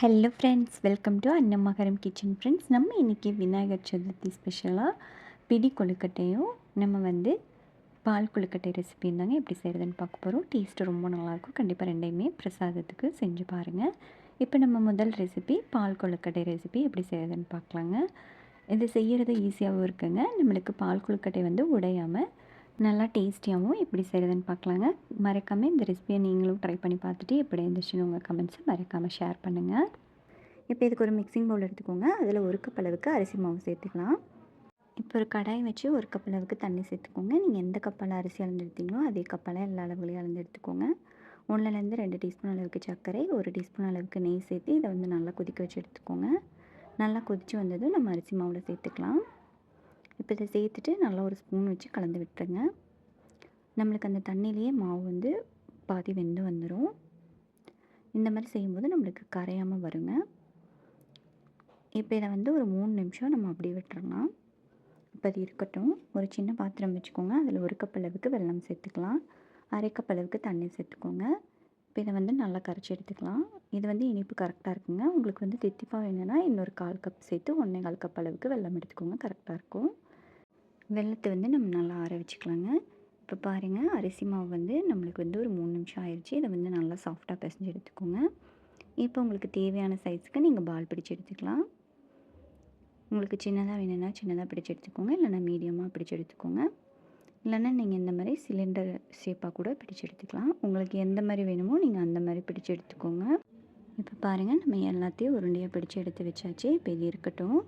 Hello friends welcome to Annamakaram kitchen friends நம்ம இன்றைக்கி விநாயகர் சதுர்த்தி ஸ்பெஷலாக பிடி கொழுக்கட்டையும் நம்ம வந்து பால் கொழுக்கட்டை ரெசிபி இருந்தாங்க எப்படி செய்கிறதுன்னு பார்க்க போகிறோம் டேஸ்ட்டு ரொம்ப நல்லாயிருக்கும் கண்டிப்பாக ரெண்டையுமே பிரசாதத்துக்கு செஞ்சு பாருங்கள் இப்போ நம்ம முதல் ரெசிபி பால் கொழுக்கட்டை ரெசிபி எப்படி செய்கிறதுன்னு பார்க்கலாங்க. இது செய்கிறது ஈஸியாகவும் இருக்குங்க. நம்மளுக்கு பால் கொழுக்கட்டை வந்து உடையாமல் நல்லா டேஸ்டியாகவும் எப்படி செய்கிறதுன்னு பார்க்கலாங்க. மறக்காமல் இந்த ரெசிபியை நீங்களும் ட்ரை பண்ணி பார்த்துட்டு எப்படி இருந்துச்சுன்னு உங்கள் கமெண்ட்ஸை மறக்காமல் ஷேர் பண்ணுங்கள் இப்போ இதுக்கு ஒரு மிக்சிங் பவுல் எடுத்துக்கோங்க. அதில் ஒரு கப் அளவுக்கு அரிசி மாவு சேர்த்துக்கலாம். இப்போ ஒரு கடாய் வச்சு ஒரு கப் அளவுக்கு தண்ணி சேர்த்துக்கோங்க. நீங்கள் எந்த கப்பால் அரிசி அளந்து எடுத்தீங்களோ அதே கப்பால் எல்லா அளவுகளையும் அளந்து எடுத்துக்கோங்க ஒன்றுலேருந்து ரெண்டு டீஸ்பூன் அளவுக்கு சர்க்கரை ஒரு டீஸ்பூன் அளவுக்கு நெய் சேர்த்து இதை வந்து நல்லா கொதிக்க வச்சு எடுத்துக்கோங்க. நல்லா கொதித்து வந்ததும் நம்ம அரிசி மாவில் சேர்த்துக்கலாம். இப்போ இதை சேர்த்துட்டு நல்லா ஒரு ஸ்பூன் வச்சு கலந்து விட்டுருங்க. நம்மளுக்கு அந்த தண்ணியிலேயே மாவு வந்து பாதி வெந்து வந்துடும் இந்த மாதிரி செய்யும்போது நம்மளுக்கு கரையாமல் வருங்க. இப்போ இதை வந்து ஒரு மூணு நிமிஷம் நம்ம அப்படியே விட்டுறலாம். இப்போ அது இருக்கட்டும். ஒரு சின்ன பாத்திரம் வச்சுக்கோங்க. அதில் ஒரு கப் அளவுக்கு வெல்லம் சேர்த்துக்கலாம். அரை கப் அளவுக்கு தண்ணி சேர்த்துக்கோங்க. இப்போ இதை வந்து நல்லா கரைச்சி எடுத்துக்கலாம். இது வந்து இனிப்பு கரெக்டாக இருக்குங்க. உங்களுக்கு வந்து தித்திப்பாக வேணும்னா இன்னொரு கால் கப் சேர்த்து ஒன்றே கால் கப் அளவுக்கு வெல்லம் எடுத்துக்கோங்க. கரெக்டாக இருக்கும். வெள்ளத்தை வந்து நம்ம நல்லா ஆற வச்சுக்கலாங்க. இப்போ பாருங்கள் அரிசி மாவு வந்து நம்மளுக்கு வந்து ஒரு மூணு நிமிஷம் ஆயிடுச்சு இதை வந்து நல்லா சாஃப்டாக பிசைஞ்சு எடுத்துக்கோங்க. இப்போ உங்களுக்கு தேவையான சைஸுக்கு நீங்கள் பால் பிடிச்சி எடுத்துக்கலாம். உங்களுக்கு சின்னதாக வேணும்னா சின்னதாக பிடிச்சி எடுத்துக்கோங்க. இல்லைனா மீடியமாக பிடிச்சி எடுத்துக்கோங்க. இல்லைன்னா நீங்கள் இந்த மாதிரி சிலிண்டர் ஷேப்பாக கூட பிடிச்சி எடுத்துக்கலாம். உங்களுக்கு எந்த மாதிரி வேணுமோ நீங்கள் அந்த மாதிரி பிடிச்சி எடுத்துக்கோங்க. இப்போ பாருங்கள் நம்ம எல்லாத்தையும் உருண்டையாக பிடிச்சி எடுத்து வச்சாச்சு. இப்போ இது இருக்கட்டும்.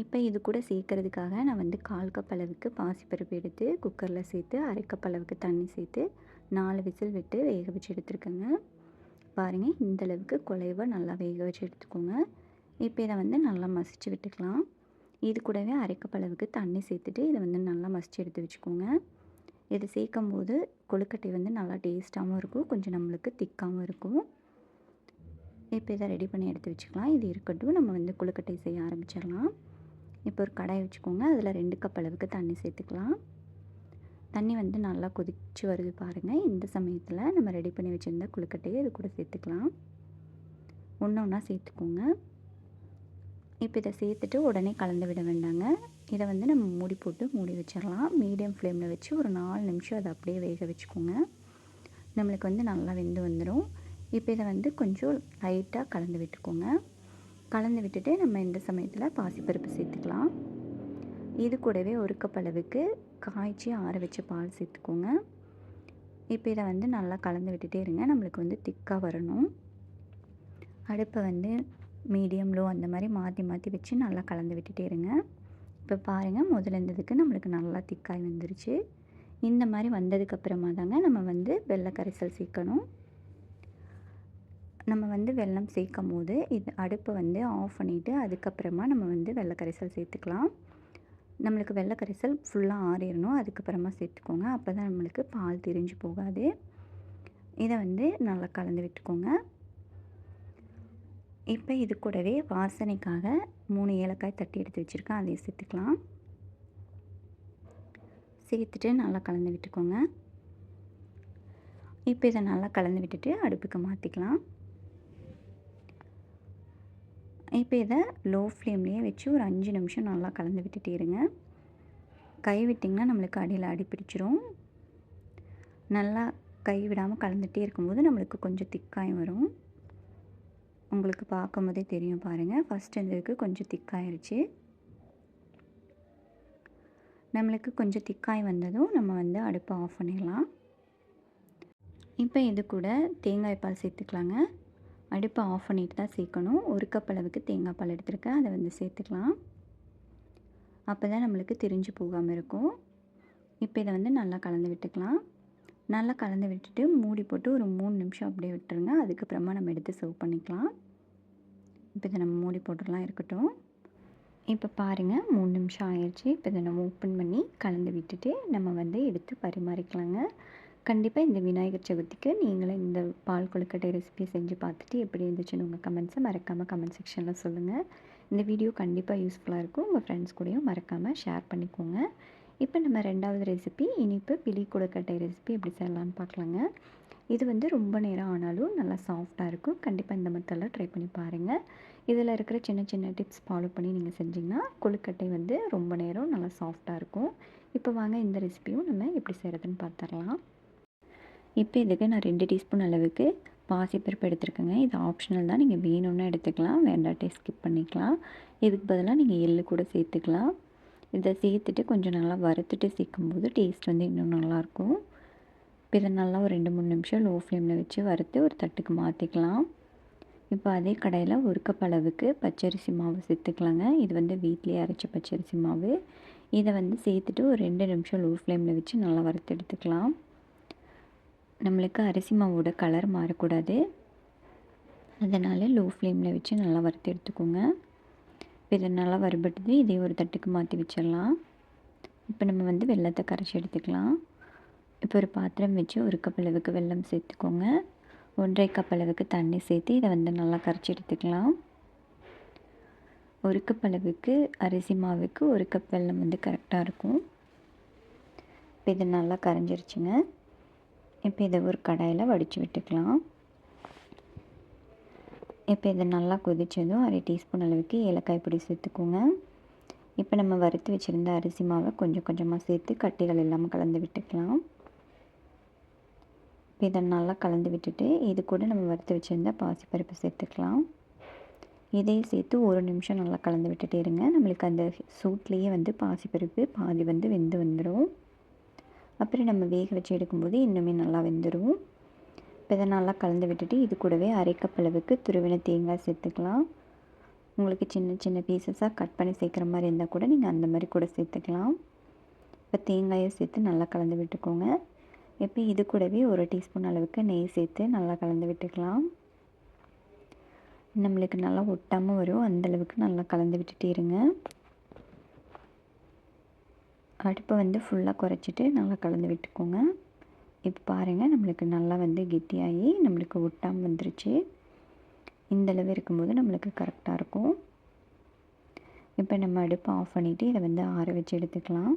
இப்போ இது கூட சேர்க்கறதுக்காக நான் வந்து கால் கப் அளவுக்கு பாசிப்பருப்பு எடுத்து குக்கரில் சேர்த்து அரை கப் அளவுக்கு தண்ணி சேர்த்து நாலு விசில் விட்டு வேக வச்சு எடுத்துருக்கேங்க. பாருங்கள் இந்த அளவுக்கு குலைவாக நல்லா வேக வச்சு எடுத்துக்கோங்க. இப்போ இதை வந்து நல்லா மசிச்சு விட்டுக்கலாம். இது கூடவே அரை அளவுக்கு தண்ணி சேர்த்துட்டு இதை வந்து நல்லா மசிச்சு எடுத்து வச்சுக்கோங்க. இதை சேர்க்கும் போது கொழுக்கட்டை வந்து நல்லா டேஸ்ட்டாகவும் இருக்கும். கொஞ்சம் நம்மளுக்கு திக்காகவும் இருக்கும். இப்போ இதை ரெடி பண்ணி எடுத்து வச்சுக்கலாம். இது இருக்கட்டும். நம்ம வந்து கொழுக்கட்டை செய்ய ஆரம்பிச்சிடலாம். இப்போ ஒரு கடாய் வச்சுக்கோங்க. அதில் ரெண்டு கப் அளவுக்கு தண்ணி சேர்த்துக்கலாம். தண்ணி வந்து நல்லா கொதிச்சு வருது பாருங்கள் இந்த சமயத்தில் நம்ம ரெடி பண்ணி வச்சுருந்த கொழுக்கட்டையை இது கூட சேர்த்துக்கலாம். ஒன்று ஒன்றா சேர்த்துக்கோங்க. இப்போ இதை சேர்த்துட்டு உடனே கலந்து விட வேண்டாங்க. இதை வந்து நம்ம மூடி போட்டு மூடி வச்சிடலாம். மீடியம் ஃப்ளேமில் வச்சு ஒரு நாலு நிமிஷம் அதை அப்படியே வேக வச்சுக்கோங்க. நம்மளுக்கு வந்து நல்லா வெந்து வந்துடும் இப்போ இதை வந்து கொஞ்சம் லைட்டாக கலந்து விட்டுக்கோங்க. கலந்து விட்டுட்டு நம்ம இந்த சமயத்தில் பாசிப்பருப்பு சேர்த்துக்கலாம். இது கூடவே ஒரு கப் அளவுக்கு காய்ச்சி ஆற வச்ச பால் சேர்த்துக்கோங்க. இப்போ இதை வந்து நல்லா கலந்து விட்டுட்டே இருங்க. நம்மளுக்கு வந்து திக்காக வரணும். அடுப்பை வந்து மீடியம் லோ அந்த மாதிரி மாற்றி மாற்றி வச்சு நல்லா கலந்து விட்டுட்டே இருங்க. இப்போ பாருங்கள் முதல்ல இருந்ததுக்கு நம்மளுக்கு நல்லா திக்காய் வந்துருச்சு. இந்த மாதிரி வந்ததுக்கப்புறமா தாங்க நம்ம வந்து வெள்ளை கரைசல் சேர்க்கணும். நம்ம வந்து வெல்லம் சேர்க்கும் போது இது அடுப்பை வந்து ஆஃப் பண்ணிவிட்டு அதுக்கப்புறமா நம்ம வந்து வெள்ளை கரைசல் சேர்த்துக்கலாம். நம்மளுக்கு வெள்ளை கரைசல் ஃபுல்லாக ஆறிடணும் அதுக்கப்புறமா சேர்த்துக்கோங்க. அப்போ தான் நம்மளுக்கு பால் திரிஞ்சு போகாது. இதை வந்து நல்லா கலந்து விட்டுக்கோங்க. இப்போ இது கூடவே வாசனைக்காக மூணு ஏலக்காய் தட்டி எடுத்து வச்சுருக்கேன். அதையும் சேர்த்துக்கலாம். சேர்த்துட்டு நல்லா கலந்து விட்டுக்கோங்க. இப்போ இதை நல்லா கலந்து விட்டுட்டு அடுப்புக்கு மாற்றிக்கலாம் இப்போ இதை லோ ஃப்ளேம்லேயே வச்சு ஒரு அஞ்சு நிமிஷம் நல்லா கலந்து விட்டுட்டே இருங்க. கை விட்டிங்கன்னா நம்மளுக்கு அடியில் அடி பிடிச்சிரும். நல்லா கை விடாமல் கலந்துகிட்டே இருக்கும்போது நம்மளுக்கு கொஞ்சம் திக்காயும் வரும். உங்களுக்கு பார்க்கும் போதே தெரியும் பாருங்கள் ஃபஸ்ட் இருந்ததுக்கு கொஞ்சம் திக்காயிருச்சு. நம்மளுக்கு கொஞ்சம் திக்காய் வந்ததும் நம்ம வந்து அடுப்பை ஆஃப் பண்ணிடலாம். இப்போ இது கூட தேங்காய் பால் சேர்த்துக்கலாங்க. அடுப்பை ஆஃப் பண்ணிட்டு தான் சேர்க்கணும். ஒரு கப் அளவுக்கு தேங்காய் பால் எடுத்துருக்கேன். அதை வந்து சேர்த்துக்கலாம். அப்போ தான் நம்மளுக்கு தெரிஞ்சு போகாமல் இருக்கும். இப்போ இதை வந்து நல்லா கலந்து விட்டுக்கலாம். நல்லா கலந்து விட்டுட்டு மூடி போட்டு ஒரு மூணு நிமிஷம் அப்படியே விட்டுருங்க. அதுக்கப்புறமா நம்ம எடுத்து சர்வ் பண்ணிக்கலாம். இப்போ இதை நம்ம மூடி போட்டுடலாம் இருக்கட்டும். இப்போ பாருங்கள் மூணு நிமிஷம் ஆயிடுச்சு இப்போ இதை நம்ம ஓப்பன் பண்ணி கலந்து விட்டுட்டு நம்ம வந்து எடுத்து பரிமாறிக்கலாங்க. கண்டிப்பாக இந்த விநாயகர் சதுர்த்திக்கு நீங்களும் இந்த பால் கொழுக்கட்டை ரெசிபியை செஞ்சு பார்த்துட்டு எப்படி இருந்துச்சுன்னு உங்கள் கமெண்ட்ஸை மறக்காமல் கமெண்ட் செக்ஷனில் சொல்லுங்கள் இந்த வீடியோ கண்டிப்பாக யூஸ்ஃபுல்லாக இருக்கும். உங்கள் ஃப்ரெண்ட்ஸ் கூடயும் மறக்காமல் ஷேர் பண்ணிக்கோங்க. இப்போ நம்ம ரெண்டாவது ரெசிபி இனிப்பு பிளி கொழுக்கட்டை ரெசிபி எப்படி செய்யலான்னு பார்க்கலாங்க. இது வந்து ரொம்ப நேரம் ஆனாலும் நல்லா சாஃப்டாக இருக்கும். கண்டிப்பாக இந்த மெத்தடில் ட்ரை பண்ணி பாருங்கள் இதில் இருக்கிற சின்ன சின்ன டிப்ஸ் ஃபாலோ பண்ணி நீங்கள் செஞ்சிங்கன்னா கொழுக்கட்டை வந்து ரொம்ப நேரம் நல்லா சாஃப்டாக இருக்கும். இப்போ வாங்க இந்த ரெசிபியும் நம்ம எப்படி செய்கிறதுன்னு பார்த்துடலாம். இப்போ இதுக்கு நான் ரெண்டு டீஸ்பூன் அளவுக்கு பாசிப்பருப்பு எடுத்துருக்கேங்க. இது ஆப்ஷனல் தான். நீங்கள் வேணும்னா எடுத்துக்கலாம். வேண்டாட்டே ஸ்கிப் பண்ணிக்கலாம். இதுக்கு பதிலாக நீங்கள் எள்ளு கூட சேர்த்துக்கலாம். இதை சேர்த்துட்டு கொஞ்சம் நல்லா வறுத்துட்டு சேர்க்கும்போது டேஸ்ட் வந்து இன்னும் நல்லாயிருக்கும். இப்போ இதை நல்லா ஒரு ரெண்டு மூணு நிமிஷம் லோ ஃப்ளேமில் வச்சு வறுத்து ஒரு தட்டுக்கு மாற்றிக்கலாம் இப்போ அதே கடையில் ஒரு கப் அளவுக்கு பச்சரிசி மாவு சேர்த்துக்கலாங்க. இது வந்து வீட்லேயே அரைச்ச பச்சரிசி மாவு. இதை வந்து சேர்த்துட்டு ஒரு ரெண்டு நிமிஷம் லோ ஃப்ளேமில் வச்சு நல்லா வறுத்து எடுத்துக்கலாம். நம்மளுக்கு அரிசி மாவோட கலர் மாறக்கூடாது. அதனால் லோ ஃப்ளேமில் வச்சு நல்லா வறுத்து எடுத்துக்கோங்க. இப்போ இதை நல்லா வறுபட்டுது இதே ஒரு தட்டுக்கு மாற்றி வச்சிடலாம். இப்போ நம்ம வந்து வெள்ளத்தை கரைச்சி எடுத்துக்கலாம். இப்போ ஒரு பாத்திரம் வச்சு ஒரு கப் அளவுக்கு வெல்லம் சேர்த்துக்கோங்க. ஒன்றரை கப் அளவுக்கு தண்ணி சேர்த்து இதை வந்து நல்லா கரைச்சி எடுத்துக்கலாம். ஒரு கப் அளவுக்கு அரிசி மாவுக்கு ஒரு கப் வெல்லம் வந்து கரெக்டாக இருக்கும். இப்போ இது நல்லா கரைஞ்சிருச்சுங்க. இப்போ இதை ஒரு கடாயில் வடித்து விட்டுக்கலாம். இப்போ இதை நல்லா கொதித்ததும் அரை டீஸ்பூன் அளவுக்கு ஏலக்காய் பொடி சேர்த்துக்கோங்க. இப்போ நம்ம வறுத்து வச்சுருந்த அரிசி மாவை கொஞ்சம் கொஞ்சமாக சேர்த்து கட்டிகள் இல்லாமல் கலந்து விட்டுக்கலாம். இப்போ இதை நல்லா கலந்து விட்டுட்டு இது கூட நம்ம வறுத்து வச்சுருந்த பாசிப்பருப்பு சேர்த்துக்கலாம். இதையும் சேர்த்து ஒரு நிமிஷம் நல்லா கலந்து விட்டுட்டே இருங்க. நம்மளுக்கு அந்த சூட்லேயே வந்து பாசிப்பருப்பு பாதி வந்து வெந்து வந்துடும் அப்புறம் நம்ம வேக வச்சு எடுக்கும்போது இன்னுமே நல்லா வெந்துடும் இப்போ இதை நல்லா கலந்து விட்டுட்டு இது கூடவே அரைக்கப்பளவுக்கு அளவுக்கு துருவின தேங்காய் சேர்த்துக்கலாம். உங்களுக்கு சின்ன சின்ன பீசஸாக கட் பண்ணி சேர்க்குற மாதிரி இருந்தால் கூட நீங்கள் அந்த மாதிரி கூட சேர்த்துக்கலாம். இப்போ தேங்காயை சேர்த்து நல்லா கலந்து விட்டுக்கோங்க. இப்போ இது கூடவே ஒரு டீஸ்பூன் அளவுக்கு நெய் சேர்த்து நல்லா கலந்து விட்டுக்கலாம். நம்மளுக்கு நல்லா ஒட்டாமல் வரும். அந்தளவுக்கு நல்லா கலந்து விட்டுட்டே இருங்க. அடுப்பை வந்து ஃபுல்லாக குறைச்சிட்டு நல்லா கலந்து விட்டுக்கோங்க. இப்போ பாருங்கள் நம்மளுக்கு நல்லா வந்து கெட்டியாகி நம்மளுக்கு ஒட்டாமல் வந்துருச்சு. இந்தளவு இருக்கும்போது நம்மளுக்கு கரெக்டாக இருக்கும். இப்போ நம்ம அடுப்பை ஆஃப் பண்ணிவிட்டு இதை வந்து ஆற வச்சு எடுத்துக்கலாம்.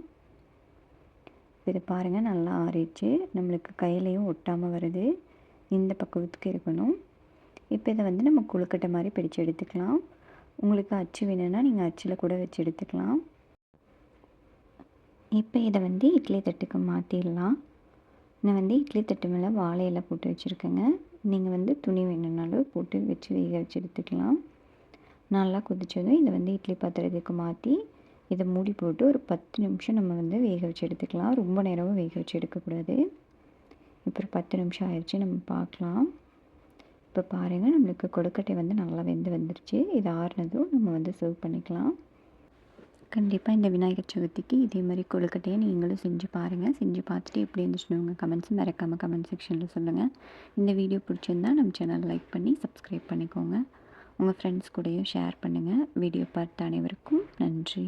இதை பாருங்கள் நல்லா ஆறிடுச்சு. நம்மளுக்கு கையிலையும் ஒட்டாமல் வருது. இந்த பக்குவத்துக்கு இருக்கணும். இப்போ இதை வந்து நம்ம கொழுக்கட்டை மாதிரி பிடிச்சு எடுத்துக்கலாம். உங்களுக்கு அச்சு வேணும்னா நீங்கள் அச்சில் கூட வச்சு எடுத்துக்கலாம். இப்போ இதை வந்து இட்லி தட்டுக்கு மாற்றிடலாம் நான் வந்து இட்லி தட்டு மேலே வாழை போட்டு வச்சுருக்கேங்க. நீங்கள் வந்து துணி வேணும்னாலும் போட்டு வச்சு வேக வச்சு எடுத்துக்கலாம். நல்லா கொதித்ததும் இதை வந்து இட்லி பாத்திரத்துக்கு மாற்றி இதை மூடி போட்டு ஒரு பத்து நிமிஷம் நம்ம வந்து வேக வச்சு எடுத்துக்கலாம். ரொம்ப நேரமும் வேக வச்சு எடுக்கக்கூடாது. இப்போ ஒரு பத்து நிமிஷம் ஆயிடுச்சு நம்ம பார்க்கலாம். இப்போ பாருங்கள் நம்மளுக்கு கொழுக்கட்டை வந்து நல்லா வெந்து வந்துருச்சு. இது ஆறுனதும் நம்ம வந்து சர்வ் பண்ணிக்கலாம். கண்டிப்பாக இந்த விநாயகர் சதுர்த்திக்கு இதே மாதிரி கொழுக்கட்டையை நீங்களும் செஞ்சு பாருங்கள் செஞ்சு பார்த்துட்டு எப்படி இருந்துச்சுன்னு உங்கள் கமெண்ட்ஸ் மறக்காமல் கமெண்ட் செக்ஷனில் சொல்லுங்கள் இந்த வீடியோ பிடிச்சிருந்தா நம்ம சேனல் லைக் பண்ணி சப்ஸ்கிரைப் பண்ணிக்கோங்க. உங்கள் ஃப்ரெண்ட்ஸ் கூடயும் ஷேர் பண்ணுங்கள் வீடியோ பார்த்த அனைவருக்கும் நன்றி.